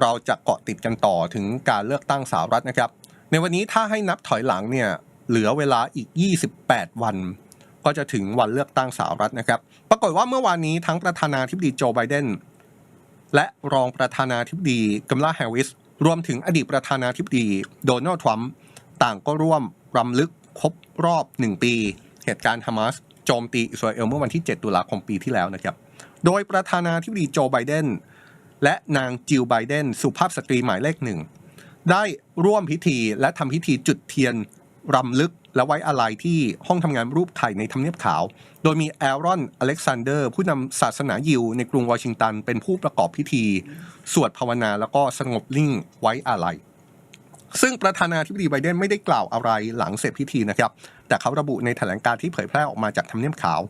เราจะเกาะติดกันต่อถึงการเลือกตั้งสหรัฐนะครับ ในวันนี้ถ้าให้นับถอยหลังเนี่ยเหลือเวลาอีก 28 วัน ก็จะถึงวันเลือกตั้งสหรัฐนะครับ ปรากฏว่าเมื่อวานนี้ทั้งประธานาธิบดีโจไบเดนและรองประธานาธิบดีกัมลาแฮริสรวมถึงอดีตประธานาธิบดีโดนัลด์ทรัมป์ต่างก็ร่วมรำลึกครบรอบ 1 ปี เหตุการณ์ฮามาสโจมตีอิสราเอลเมื่อวันที่ 7 ตุลาคมปีที่แล้วนะครับ โดยประธานาธิบดีโจไบเดน และนางจิลไบเดนสุภาพสตรีหมายเลขหนึ่ง ได้ร่วมพิธีและทำพิธีจุดเทียนรำลึกและไว้อาลัยที่ห้องทำงานรูปไข่ในทำเนียบขาว โดยมีแอรอน อเล็กซานเดอร์ ผู้นำศาสนายิวในกรุงวอชิงตัน เป็นผู้ประกอบพิธี สวดภาวนาแล้วก็สงบนิ่งไว้อาลัย ซึ่งประธานาธิบดีไบเดนไม่ได้กล่าวอะไรหลังเสร็จพิธีนะครับ แต่เขาระบุในแถลงการที่เผยแพร่ออกมาจากทำเนียบขาว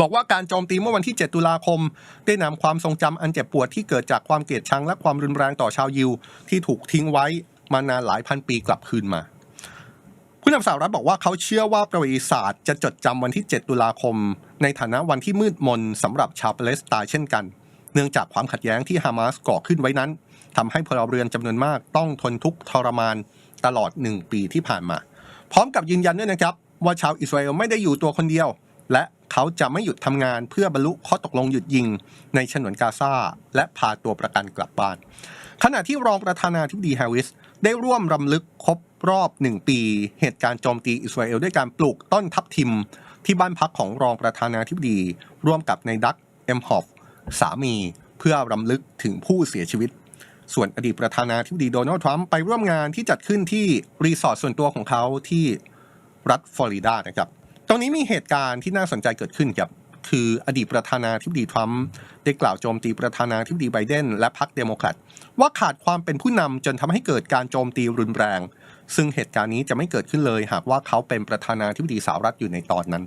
บอกว่าการโจมตีเมื่อวันที่ 7 ตุลาคม ได้นำความทรงจำอันเจ็บปวดที่เกิดจากความเกลียดชังและความรุนแรงต่อชาวยิว ที่ถูกทิ้งไว้มานานหลายพันปีกลับคืนมา ผู้นำสหรัฐบอกว่าเขาเชื่อว่าประวัติศาสตร์จะจดจำวันที่ 7 ตุลาคม ในฐานะวันที่มืดมนสำหรับชาวปาเลสไตน์เช่นกัน เนื่องจากความขัดแย้งที่ฮามาสก่อขึ้นไว้นั้นทำให้พลเรือนจำนวนมากต้องทนทุกข์ทรมานตลอดหนึ่งปีที่ผ่านมา พร้อมกับยืนยันด้วยนะครับ ว่าชาวอิสราเอลไม่ได้อยู่ตัวคนเดียว และ เขาจะไม่หยุดทำงานเพื่อบรรลุข้อตกลงหยุดยิงในฉนวนกาซาและพาตัวประกันกลับบ้าน ขณะที่รองประธานาธิบดีแฮร์ริสได้ร่วมรำลึกครบรอบหนึ่งปี เหตุการณ์โจมตีอิสราเอลด้วยการปลูกต้นทับทิม ที่บ้านพักของรองประธานาธิบดี ร่วมกับในดักเอ็มฮอฟสามีเพื่อรำลึกถึงผู้เสียชีวิต ส่วนอดีตประธานาธิบดีโดนัลด์ทรัมป์ไปร่วมงานที่จัดขึ้นที่รีสอร์ทส่วนตัวของเขาที่รัฐฟลอริดานะครับ ตรงนี้มีเหตุการณ์ที่น่าสนใจเกิดขึ้นครับคืออดีตประธานาธิบดีทรัมป์ได้กล่าวโจมตีประธานาธิบดีไบเดนและพรรคเดโมแครตว่าขาดความเป็นผู้นำจนทำให้เกิดการโจมตีรุนแรง ซึ่งเหตุการณ์นี้จะไม่เกิดขึ้นเลย หากว่าเขาเป็นประธานาธิบดีสหรัฐอยู่ในตอนนั้น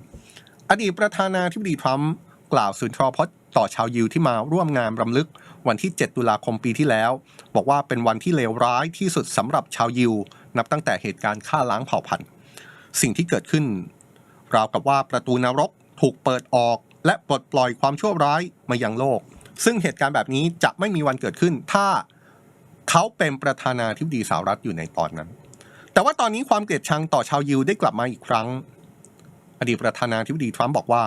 อดีตประธานาธิบดีทรัมป์กล่าวสุนทรพจน์ต่อชาวยิวที่มาร่วมงานรำลึกวันที่ 7 ตุลาคมปีที่แล้ว บอกว่าเป็นวันที่เลวร้ายที่สุดสำหรับชาวยิว นับตั้งแต่เหตุการณ์ฆ่าล้างเผ่าพันธุ์ สิ่งที่เกิดขึ้น ราวกับว่าประตูนรกถูกเปิดออก และปลดปล่อยความชั่วร้ายมายังโลก ซึ่งเหตุการณ์แบบนี้จะไม่มีวันเกิดขึ้น ถ้าเขาเป็นประธานาธิบดีสหรัฐอยู่ในตอนนั้น แต่ว่าตอนนี้ความเกลียดชังต่อชาวยิวได้กลับมาอีกครั้ง อดีตประธานาธิบดีทรัมป์บอกว่า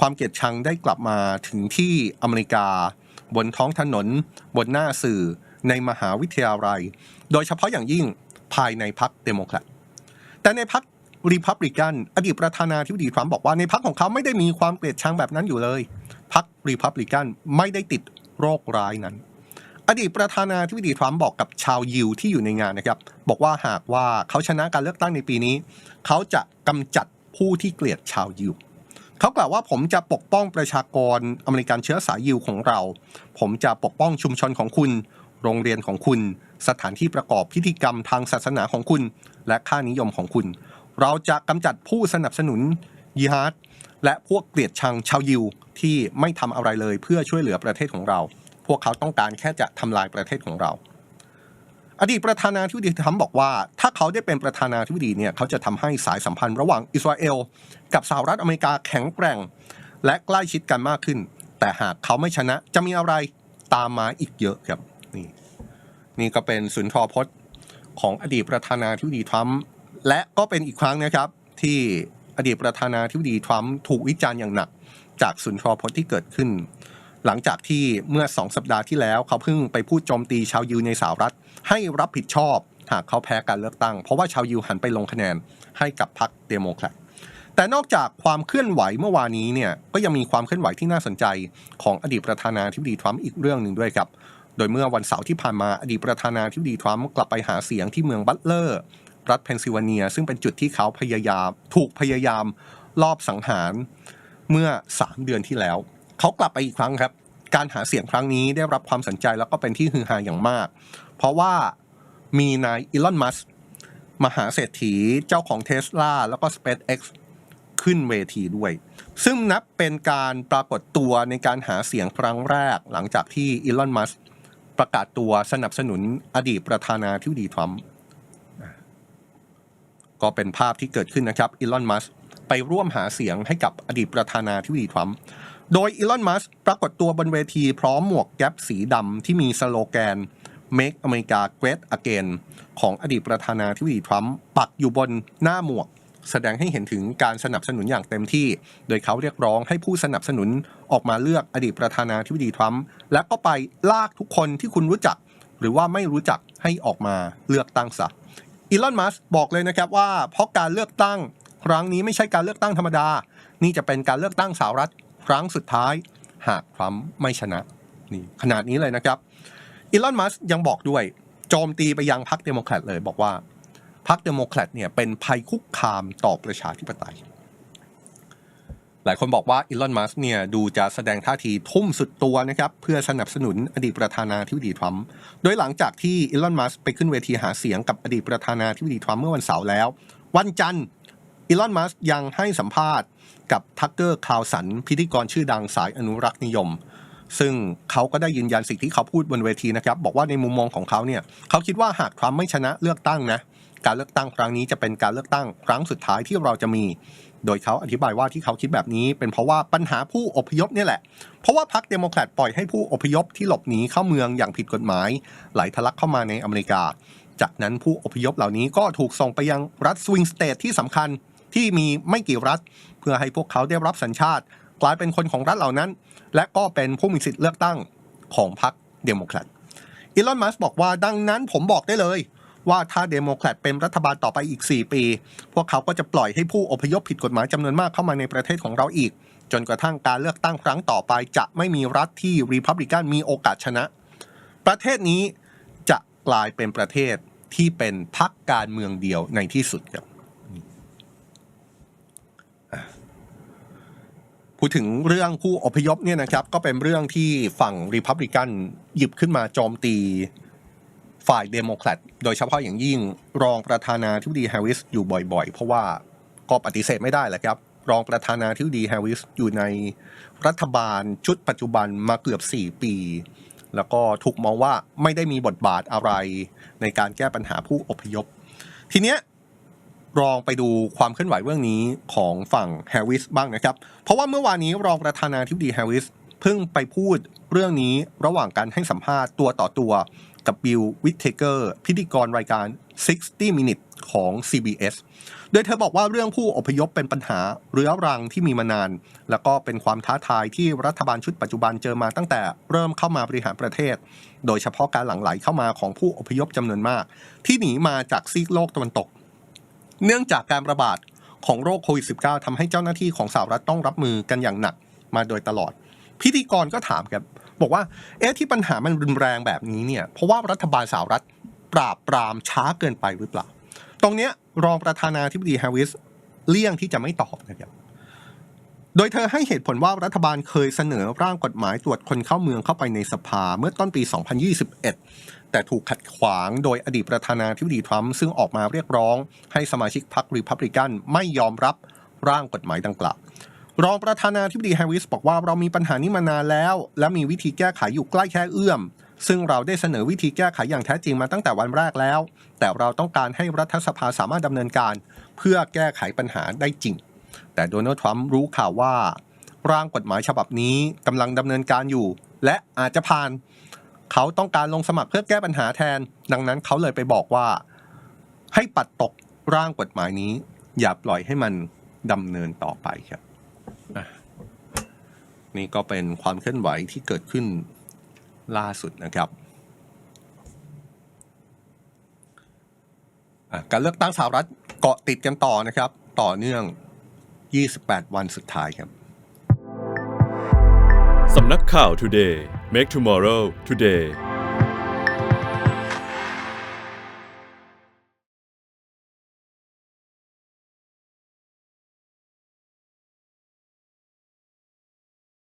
ความเกลียดชังได้กลับมาถึงที่อเมริกา บนท้องถนน บนหน้าสื่อ ในมหาวิทยาลัย โดยเฉพาะอย่างยิ่งภายในพรรคเดโมแครตแต่ในพรรค รีพับลิกันอดีตประธานาธิบดีทรัมป์บอกว่าในพรรคของเขาไม่ได้มีความเกลียดชังแบบนั้นอยู่เลยพรรครีพับลิกันไม่ได้ติดโรคร้ายนั้น อดีตประธานาธิบดีทรัมป์บอกกับชาวยิวที่อยู่ในงานนะครับบอกว่าหากว่าเขาชนะการเลือกตั้งในปีนี้ เขาจะกำจัดผู้ที่เกลียดชาวยิวเขากล่าวว่าผมจะปกป้องประชากรอเมริกันเชื้อสายยิวของเรา ผมจะปกป้องชุมชนของคุณ โรงเรียนของคุณ สถานที่ประกอบพิธีกรรมทางศาสนาของคุณ และค่านิยมของคุณ เราจะกำจัดผู้สนับสนุนยิฮาดและพวกเกลียดชังชาวยิวที่ไม่ทำอะไรเลยเพื่อช่วยเหลือประเทศของเรา พวกเขาต้องการแค่จะทำลายประเทศของเรา อดีตประธานาธิบดีทรัมป์บอกว่า ถ้าเขาได้เป็นประธานาธิบดีเนี่ยเขาจะทำให้สายสัมพันธ์ระหว่างอิสราเอล กับสหรัฐอเมริกาแข็งแกร่ง และใกล้ชิดกันมากขึ้น แต่หากเขาไม่ชนะจะมีอะไรตามมาอีกเยอะครับนี่นี่ก็เป็นสุนทรพจน์ของอดีตประธานาธิบดีทรัมป์ และก็เป็นอีกครั้งนะครับที่อดีตประธานาธิบดีทรัมป์ถูกวิจารณ์อย่างหนัก จากสุนทรพจน์ที่เกิดขึ้น หลังจากที่เมื่อสองสัปดาห์ที่แล้วเขาเพิ่งไปพูดโจมตีชาวยิวในสหรัฐ ให้รับผิดชอบหากเขาแพ้การเลือกตั้ง เพราะว่าชาวยิวหันไปลงคะแนนให้กับพรรคเดโมแครตแต่นอกจากความเคลื่อนไหวเมื่อวานนี้เนี่ยก็ยังมีความเคลื่อนไหวที่น่าสนใจของอดีตประธานาธิบดีทรัมป์อีกเรื่องหนึ่งด้วยครับ โดยเมื่อวันเสาร์ที่ผ่านมาอดีตประธานาธิบดีทรัมป์กลับไปหาเสียงที่เมืองบัตเลอร์ รัฐเพนซิลเวเนีย ซึ่งเป็นจุดที่เขาพยายามถูกพยายามลอบสังหารเมื่อ 3 เดือนที่แล้ว เขากลับไปอีกครั้งครับ การหาเสียงครั้งนี้ได้รับความสนใจแล้วก็เป็นที่ฮือฮาอย่างมาก เพราะว่ามีนายอีลอนมัสมหาเศรษฐีเจ้าของเทสลาแล้วก็ SpaceX ขึ้นเวทีด้วย ซึ่งนับเป็นการปรากฏตัวในการหาเสียงครั้งแรก หลังจากที่อีลอนมัสประกาศตัวสนับสนุนอดีตประธานาธิบดีทรัมป์ ก็เป็นภาพที่เกิดขึ้นนะครับอีลอน มัสไปร่วมหาเสียงให้กับอดีตประธานาธิบดีทรัมป์โดยอีลอน มัสปรากฏตัวบนเวทีพร้อมหมวกแก๊ปสีดำที่มีสโลแกน Make America Great Again ของอดีตประธานาธิบดีทรัมป์ปักอยู่บนหน้าหมวก แสดงให้เห็นถึงการสนับสนุนอย่างเต็มที่ โดยเขาเรียกร้องให้ผู้สนับสนุนออกมาเลือกอดีตประธานาธิบดีทรัมป์และก็ไปลากทุกคนที่คุณรู้จัก หรือว่าไม่รู้จักให้ออกมาเลือกตั้งซะ อีลอน มัสบอกเลยนะครับว่าเพราะการเลือกตั้งครั้งนี้ไม่ใช่การเลือกตั้งธรรมดา นี่จะเป็นการเลือกตั้งสหรัฐครั้งสุดท้าย หากทรัมป์ไม่ชนะนี่ขนาดนี้เลยนะครับอีลอน มัสยังบอกด้วย โจมตีไปยังพรรคเดโมแครตเลยบอกว่าพรรคเดโมแครตเนี่ยเป็นภัยคุกคามต่อประชาธิปไตย ลายคนบอกว่าอีลอนมัสเนี่ยดูจะแสดงท่าทีทุ่มสุดตัวนะครับเพื่อสนับสนุนอดีตประธานาธิบดีทรัมป์โดยหลังจากที่อีลอนมัสไปขึ้นเวทีหาเสียงกับอดีตประธานาธิบดีทรัมป์เมื่อวันเสาร์แล้ว วันจันทร์อีลอนมัสยังให้สัมภาษณ์กับทักเกอร์คาวสัน พิธีกรชื่อดังสายอนุรักษ์นิยม ซึ่งเขาก็ได้ยืนยันสิ่งที่เขาพูดบนเวทีนะครับ บอกว่าในมุมมองของเขาเนี่ยเขาคิดว่าหากทรัมป์ไม่ชนะเลือกตั้งนะการเลือกตั้งครั้งนี้จะเป็นการเลือกตั้งครั้งสุดท้ายที่เราจะมี โดยเขาอธิบายว่าที่เขาคิดแบบนี้ เป็นเพราะว่าปัญหาผู้อพยพเนี่ยแหละ เพราะว่าพรรคเดโมแครตปล่อยให้ผู้อพยพที่หลบหนีเข้าเมืองอย่างผิดกฎหมาย ไหลทะลักเข้ามาในอเมริกา จากนั้นผู้อพยพเหล่านี้ก็ถูกส่งไปยังรัฐสวิงสเตทที่สำคัญที่มีไม่กี่รัฐ เพื่อให้พวกเขาได้รับสัญชาติ กลายเป็นคนของรัฐเหล่านั้น และก็เป็นผู้มีสิทธิ์เลือกตั้งของพรรคเดโมแครตอีลอนมัสบอกว่าดังนั้นผมบอกได้เลย ว่าถ้าเดโมแครตเป็นรัฐบาลต่อไปอีก 4 ปี พวกเขาก็จะปล่อยให้ผู้อพยพผิดกฎหมายจำนวนมากเข้ามาในประเทศของเราอีก จนกระทั่งการเลือกตั้งครั้งต่อไป จะไม่มีรัฐที่รีพับลิกันมีโอกาสชนะ ประเทศนี้จะกลายเป็นประเทศที่เป็นพรรคการเมืองเดียวในที่สุดครับพูดถึงเรื่องผู้อพยพเนี่ยนะครับก็เป็นเรื่องที่ฝั่งรีพับลิกันหยิบขึ้นมาโจมตี ฝ่ายเดโมแครตโดยเฉพาะอย่างยิ่งรองประธานาธิบดีแฮร์ริสอยู่บ่อยๆ เพราะว่าก็ปฏิเสธไม่ได้แหละครับ รองประธานาธิบดีแฮร์ริสอยู่ในรัฐบาลชุดปัจจุบันมาเกือบ 4 ปี แล้วก็ถูกมองว่าไม่ได้มีบทบาทอะไรในการแก้ปัญหาผู้อพยพ ทีเนี้ยลองไปดูความเคลื่อนไหวเรื่องนี้ของฝั่งแฮร์ริสบ้างนะครับ เพราะว่าเมื่อวานนี้รองประธานาธิบดีแฮร์ริสเพิ่งไปพูดเรื่องนี้ระหว่างการให้สัมภาษณ์ตัวต่อตัว กับบิลวิทเทเกอร์พิธีกรรายการ 60 Minutes ของ CBS โดยเธอบอกว่าเรื่องผู้อพยพเป็นปัญหาเรื้อรังที่มีมานาน แล้วก็เป็นความท้าทายที่รัฐบาลชุดปัจจุบันเจอมาตั้งแต่เริ่มเข้ามาบริหารประเทศ โดยเฉพาะการหลั่งไหลเข้ามาของผู้อพยพจำนวนมาก ที่หนีมาจากซีกโลกตะวันตก เนื่องจากการระบาดของโรคโควิด -19 ทำให้เจ้าหน้าที่ของสหรัฐต้องรับมือกันอย่างหนักมาโดยตลอด พิธีกรก็ถามครับบอกว่า เอ๊ะที่ปัญหามันรุนแรงแบบนี้เนี่ย เพราะว่ารัฐบาลสหรัฐปราบปรามช้าเกินไปหรือเปล่า ตรงเนี้ยรองประธานาธิบดีแฮร์ริสเลี่ยงที่จะไม่ตอบนะครับ โดยเธอให้เหตุผลว่ารัฐบาลเคยเสนอร่างกฎหมายตรวจคนเข้าเมืองเข้าไปในสภาเมื่อต้นปี 2021 แต่ถูกขัดขวางโดยอดีตประธานาธิบดีทรัมป์ซึ่งออกมาเรียกร้อง ให้สมาชิกพรรครีพับลิกันไม่ยอมรับร่างกฎหมายดังกล่าว รองประธานาธิบดีแฮร์ริสบอกว่าเรามีปัญหานี้มานานแล้ว และมีวิธีแก้ไขอยู่ใกล้แค่เอื้อม ซึ่งเราได้เสนอวิธีแก้ไขอย่างแท้จริงมาตั้งแต่วันแรกแล้ว แต่เราต้องการให้รัฐสภาสามารถดำเนินการ เพื่อแก้ไขปัญหาได้จริง แต่โดนัลด์ทรัมป์รู้ข่าวว่า ร่างกฎหมายฉบับนี้กำลังดำเนินการอยู่ และอาจจะผ่าน เขาต้องการลงสมัครเพื่อแก้ปัญหาแทน ดังนั้นเขาเลยไปบอกว่า ให้ปัดตกร่างกฎหมายนี้ อย่าปล่อยให้มันดำเนินต่อไปครับ นี่ก็เป็นความเคลื่อนไหวที่เกิดขึ้นล่าสุดนะครับการเลือกตั้งสหรัฐเกาะติดกันต่อนะครับ ต่อเนื่อง 28 วันสุดท้ายครับ สำนักข่าว Today Make Tomorrow Today